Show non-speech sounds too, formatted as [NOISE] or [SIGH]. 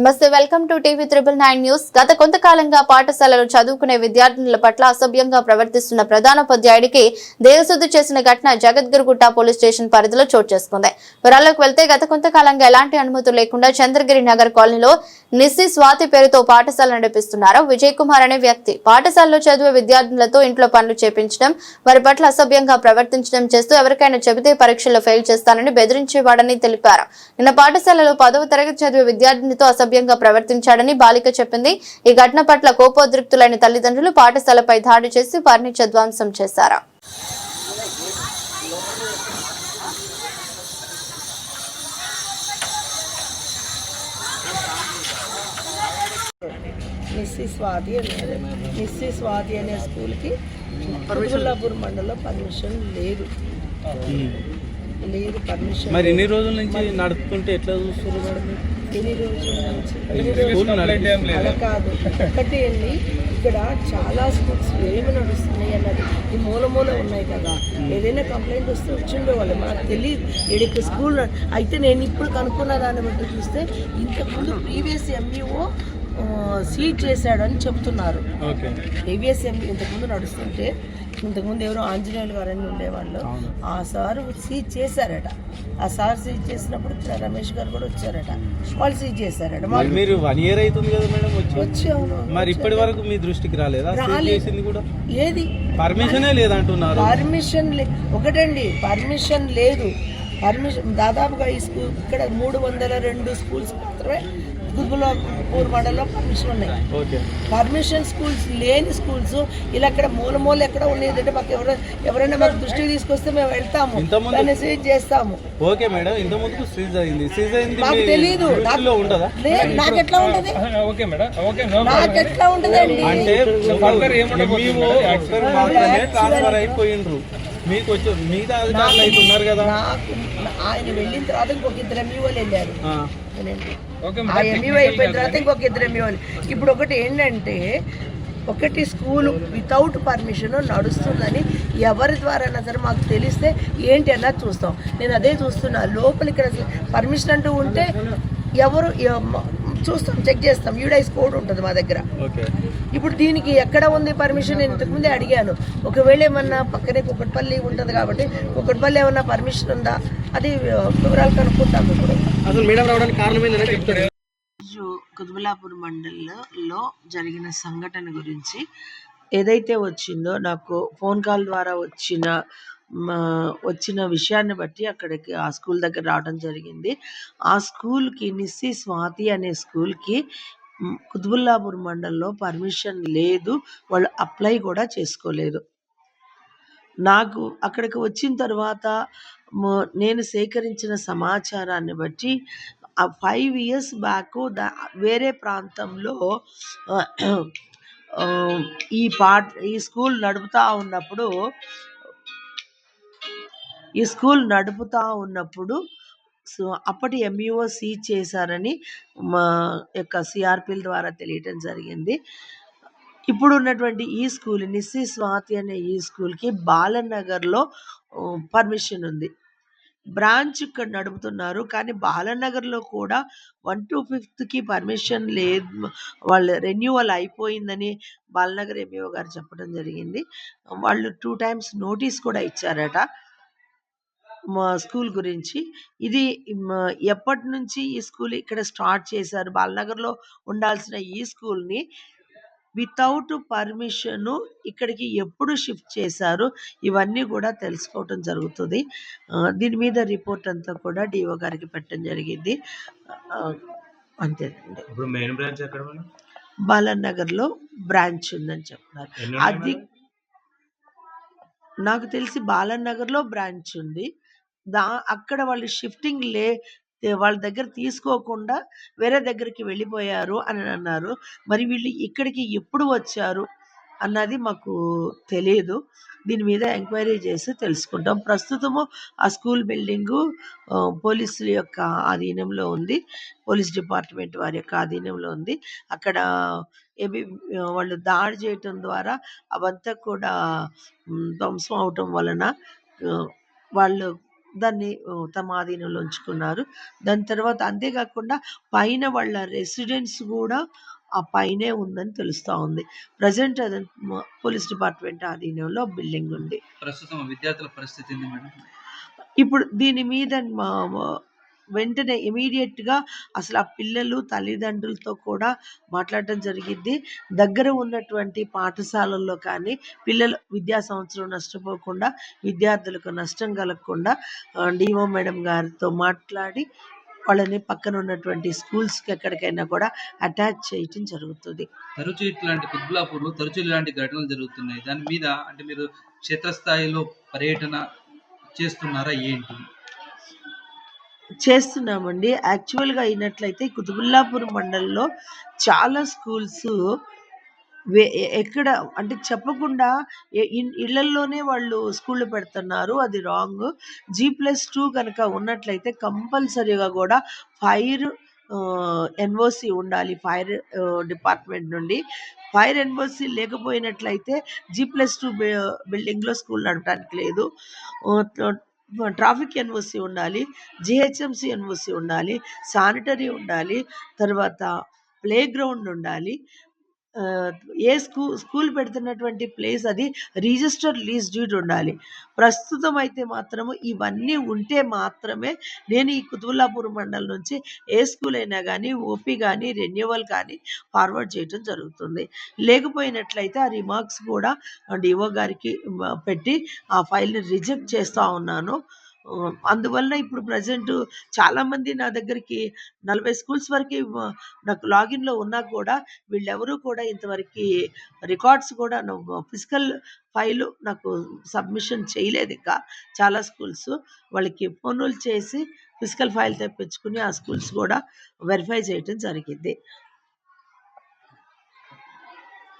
నమస్తే welcome to TV triple nine news. గత కొంతకాలంగా పాఠశాలలో చదువుకునే విద్యార్థినుల పట్ల అసభ్యంగా ప్రవర్తిస్తున్న ప్రధానోపాధ్యాయుడికి దేవశుద్ధి చేసిన ఘటన జగద్గిరిగుట్ట పోలీస్ స్టేషన్ పరిధిలో చోటు చేసుకుంది. వివరాల్లోకి వెళ్తే గత కొంతకాలంగా ఎలాంటి అనుమతులు లేకుండా చంద్రగిరి నగర్ కాలనీలో నిస్సి స్వాతి పేరుతో పాఠశాల నడిపిస్తున్నారు. విజయ్ కుమార్ అనే వ్యక్తి పాఠశాలలో చదివే విద్యార్థులతో ఇంట్లో పనులు చేపించడం వారి పట్ల అసభ్యంగా ప్రవర్తించడం చేస్తూ ఎవరికైనా చెబితే పరీక్షల్లో ఫెయిల్ చేస్తానని బెదిరించేవాడని తెలిపారు. నిన్న పాఠశాలలో పదవ తరగతి చదివే విద్యార్థినితో అసభ్యంగా ప్రవర్తించాడని బాలిక చెప్పింది. ఈ ఘటన పట్ల కోపోద్రిక్తులైన తల్లిదండ్రులు పాఠశాలపై దాడి చేసి ఫర్నిచర్ ధ్వంసం చేశారు. మిస్సి స్వాతి అనే మిస్సి స్వాతి అనే స్కూల్కి కుతుబుల్లాపూర్ మండలంలో పర్మిషన్ లేదు. లేదు పర్మిషన్ మరి ఎన్ని రోజుల నుంచి నడుపుతుంటే ఎట్లా చూస్తున్నారు? మేడం? ఎన్ని రోజుల నుంచి. అలా కాదు. ఒకటి అండి ఇక్కడ చాలా స్కూల్స్ ఏమి నడుస్తున్నాయి అన్నది. ఈ మూల మూల ఉన్నాయి కదా. ఏదైనా కంప్లైంట్ వస్తే వచ్చిండే వాళ్ళు. మనకు తెలియదు. ఇక్కడ స్కూల్ అయితే నేను ఇప్పుడు కనుక్కున్న దాన్ని బట్టి చూస్తే ఇంతకుముందు ప్రీవియస్ ఎంఈఓ సీట్ చేశాడు అని చెప్తున్నారు. ప్రీవియస్ ఎంఈ ఇంతకుముందు నడుస్తుంటే ఇంతకుముందు ఎవరో ఆంజనేయులు గారు అని ఉండేవాళ్ళు ఆ సార్ సీజ్ చేశారట. ఆ సార్ సీజ్ చేసినప్పుడు రమేష్ గారు కూడా వచ్చారట. వాళ్ళు సీజ్ చేశారట. మరి మీరు వన్ ఇయర్ అవుతుంది కదా మేడం వచ్చి? వచ్చాను మరి ఇప్పటి వరకు మీ దృష్టికి రాలేదా. చేసింది కూడా? ఏది? పర్మిషనే లేదంటున్నారు. పర్మిషన్ ఒకటండి పర్మిషన్ లేదు. పర్మిషన్ దాదాపుగా ఈ స్కూల్ ఇక్కడ మూడు వందల రెండు స్కూల్స్ మాత్రమే కుతుబులాపూర్ మండలంలో పర్మిషన్ ఉన్నాయి. ఓకే. పర్మిషన్ స్కూల్స్ లేని స్కూల్స్ ఇలా ఇక్కడ మూల మూల ఎక్కడ ఉన్నాయి. అంటే మాకు ఎవరైనా ఎవరైనా మాకు దృష్టికి తీసుకొస్తే మేము వెళ్తాము. దాన్ని సీజ్ చేస్తాము. ఓకే మేడం ఇంత ముందుకు సీజ్ అయింది. సీజ్ అయింది దృష్టిలో ఉండదా లేదు నాకు ఎట్లా ఉంటది? [LAUGHS] ఓకే మేడం ఓకే నాకు ఎట్లా ఉంటదండి అంటే ట్రాన్స్ఫర్ అయిపోయిండ్రు. మీకు వచ్చి మిగతా అధికారులు అయితే ఉన్నారు కదా? నాకు ఆయన వెళ్ళిన తర్వాత ఇంకొక ఇద్దరు ఎంఈఓలు వెళ్ళారు. ఆ, ఎంఈఓ అయిపోయిన తర్వాత ఇంకొక ఇద్దరు ఎంఈఓలు ఇప్పుడు ఒకటి ఏంటంటే ఒకటి స్కూల్ వితౌట్ పర్మిషన్ నడుస్తుందని ఎవరి ద్వారా సరే మాకు తెలిస్తే ఏంటి అన్నది చూస్తాం. నేను అదే చూస్తున్నా లోపల ఇక్కడ పర్మిషన్ అంటూ ఉంటే ఎవరు ఎవ- చూస్తాం చెక్ చేస్తాం. యూడైస్ కోడ్ ఉంటుంది మా దగ్గర. ఇప్పుడు దీనికి ఎక్కడ ఉంది పర్మిషన్ నేను ఇంతకుముందే అడిగాను. ఒకవేళ ఏమన్నా పక్కనే కుక్కట్పల్లి ఉంటుంది కాబట్టి కుక్కట్పల్లి ఏమన్నా పర్మిషన్ ఉందా? అది వివరాలు కనుక్కుంటాం ఇప్పుడు. అసలు మేడం రావడానికి కారణం ఏంటంటే చెప్తారు? రోజు కుతుబులాపూర్ మండలంలో జరిగిన సంఘటన గురించి ఏదైతే వచ్చిందో నాకు ఫోన్ కాల్ ద్వారా వచ్చిన మా వచ్చిన విషయాన్ని బట్టి అక్కడికి ఆ స్కూల్ దగ్గర రావడం జరిగింది. ఆ స్కూల్కి నిస్సి స్వాతి అనే స్కూల్కి కుతుబుల్లాపూర్ మండలంలో పర్మిషన్ లేదు. వాళ్ళు అప్లై కూడా చేసుకోలేదు. నాకు అక్కడికి వచ్చిన తర్వాత నేను సేకరించిన సమాచారాన్ని బట్టి ఆ ఫైవ్ ఇయర్స్ బ్యాక్ దా వేరే ప్రాంతంలో ఈ పాట ఈ స్కూల్ నడుపుతూ ఉన్నప్పుడు ఈ స్కూల్ నడుపుతూ ఉన్నప్పుడు సో అప్పటి ఎంఈఓ సీజ్ చేశారని మా యొక్క సిఆర్పిల ద్వారా తెలియటం జరిగింది. ఇప్పుడు ఉన్నటువంటి ఈ స్కూల్ నిస్సి స్వాతి అనే ఈ స్కూల్కి బాలనగర్లో పర్మిషన్ ఉంది. బ్రాంచ్ ఇక్కడ నడుపుతున్నారు కానీ బాలనగర్లో కూడా వన్ టు ఫిఫ్త్కి పర్మిషన్ లేదు. వాళ్ళు రెన్యువల్ అయిపోయిందని బాలనగర్ ఎంఈఓ గారు చెప్పడం జరిగింది. వాళ్ళు టూ టైమ్స్ నోటీస్ కూడా ఇచ్చారట. మా స్కూల్ గురించి. ఇది ఎప్పటి నుంచి ఈ స్కూల్ ఇక్కడ స్టార్ట్ చేశారు? బాలనగర్లో ఉండాల్సిన ఈ స్కూల్ని వితౌట్ పర్మిషన్ ఇక్కడికి ఎప్పుడు షిఫ్ట్ చేశారు? ఇవన్నీ కూడా తెలుసుకోవటం జరుగుతుంది. దీని మీద రిపోర్ట్ అంతా కూడా డిఓ గారికి పెట్టడం జరిగింది. అంతేనండి ఇప్పుడు మెయిన్ బ్రాంచ్ ఎక్కడ బాలనగర్లో బ్రాంచ్ ఉందని చెప్తున్నారు అది నాకు తెలిసి బాలనగర్లో బ్రాంచ్ ఉంది. దా అక్కడ వాళ్ళు షిఫ్టింగ్ లే వాళ్ళ దగ్గర తీసుకోకుండా వేరే దగ్గరికి వెళ్ళిపోయారు అని అన్నారు. మరి వీళ్ళు ఇక్కడికి ఎప్పుడు వచ్చారు అన్నది మాకు తెలియదు దీని మీద ఎంక్వైరీ చేసి తెలుసుకుంటాం. ప్రస్తుతము ఆ స్కూల్ బిల్డింగు పోలీసుల యొక్క ఆధీనంలో ఉంది. పోలీస్ డిపార్ట్మెంట్ వారి యొక్క ఆధీనంలో ఉంది. అక్కడ ఏమి వాళ్ళు దాడి చేయటం ద్వారా అవంతా కూడా ధ్వంసం అవటం వలన వాళ్ళు దాన్ని తమ ఆధీనంలో ఉంచుకున్నారు. దాని తర్వాత అంతే కాకుండా పైన వాళ్ళ రెసిడెన్స్ గూడా ఆ పైనే ఉందని తెలుస్తా ఉంది. ప్రెజెంట్ అది పోలీస్ డిపార్ట్‌మెంట్ ఆధీనంలో బిల్డింగ్ ఉంది. ప్రస్తుతం విద్యార్థుల పరిస్థితి? ఇప్పుడు దీని మీద వెంటనే ఇమ్మీడియేట్‌గా అసలు ఆ పిల్లలు తల్లిదండ్రులతో కూడా మాట్లాడటం జరిగిద్ది. దగ్గర ఉన్నటువంటి పాఠశాలల్లో కానీ పిల్లలు విద్యా సంవత్సరం నష్టపోకుండా, విద్యార్థులకు నష్టం కలగకుండా డిఓ మేడం గారితో మాట్లాడి వాళ్ళని పక్కన ఉన్నటువంటి స్కూల్స్‌కి ఎక్కడికైనా కూడా అటాచ్ చేయటం జరుగుతుంది తరచూ ఇట్లాంటి కుత్బుల్లాపూర్‌లో తరచూ ఇలాంటి ఘటనలు జరుగుతున్నాయి. దాని మీద అంటే మీరు క్షేత్రస్థాయిలో పర్యటన చేస్తున్నారా ఏంటి? చేస్తున్నామండి. యాక్చువల్‌గా అయినట్లయితే కుతుబుల్లాపూర్ మండలంలో చాలా స్కూల్స్ ఎక్కడ అంటే చెప్పకుండా ఇళ్ళల్లోనే వాళ్ళు స్కూళ్ళు పెడుతున్నారు. అది రాంగ్ జీ ప్లస్ టూ కనుక ఉన్నట్లయితే కంపల్సరీగా కూడా ఫైర్ ఎన్ఓసి ఉండాలి. ఫైర్ డిపార్ట్‌మెంట్ నుండి. ఫైర్ ఎన్ఓసి లేకపోయినట్లయితే జీ ప్లస్ టూ బిల్డింగ్‌లో స్కూల్ నడపడానికి లేదు. ట్రాఫిక్ ఎన్ఓసి ఉండాలి. జిహెచ్ఎంసి ఎన్ఓసి ఉండాలి. శానిటరీ ఉండాలి. తర్వాత ప్లే గ్రౌండ్ ఉండాలి. ఏ స్కూ స్కూల్ పెడుతున్నటువంటి ప్లేస్ అది రిజిస్టర్ లీజ్ డీడ్ ఉండాలి. ప్రస్తుతం అయితే మాత్రము ఇవన్నీ ఉంటే మాత్రమే నేను ఈ కుతుబుల్లాపూర్ మండలం నుంచి ఏ స్కూల్ అయినా కానీ ఓపీ కానీ రెన్యువల్ కానీ ఫార్వర్డ్ చేయటం జరుగుతుంది. లేకపోయినట్లయితే ఆ రిమార్క్స్ కూడా డివో గారికి పెట్టి ఆ ఫైల్‌ని రిజెక్ట్ చేస్తూ ఉన్నాను. అందువల్ల అందువలన ఇప్పుడు ప్రజెంట్ చాలామంది నా దగ్గరికి 40 స్కూల్స్ వరకు నాకు లాగిన్‌లో ఉన్నా కూడా వీళ్ళెవరూ కూడా ఇంతవరకు రికార్డ్స్ కూడా ఫిజికల్ ఫైలు నాకు సబ్మిషన్ చేయలేదు ఇంకా. చాలా స్కూల్స్ వాళ్ళకి ఫోన్లు చేసి ఫిజికల్ ఫైల్ తెప్పించుకుని ఆ స్కూల్స్ కూడా వెరిఫై చేయటం జరిగింది.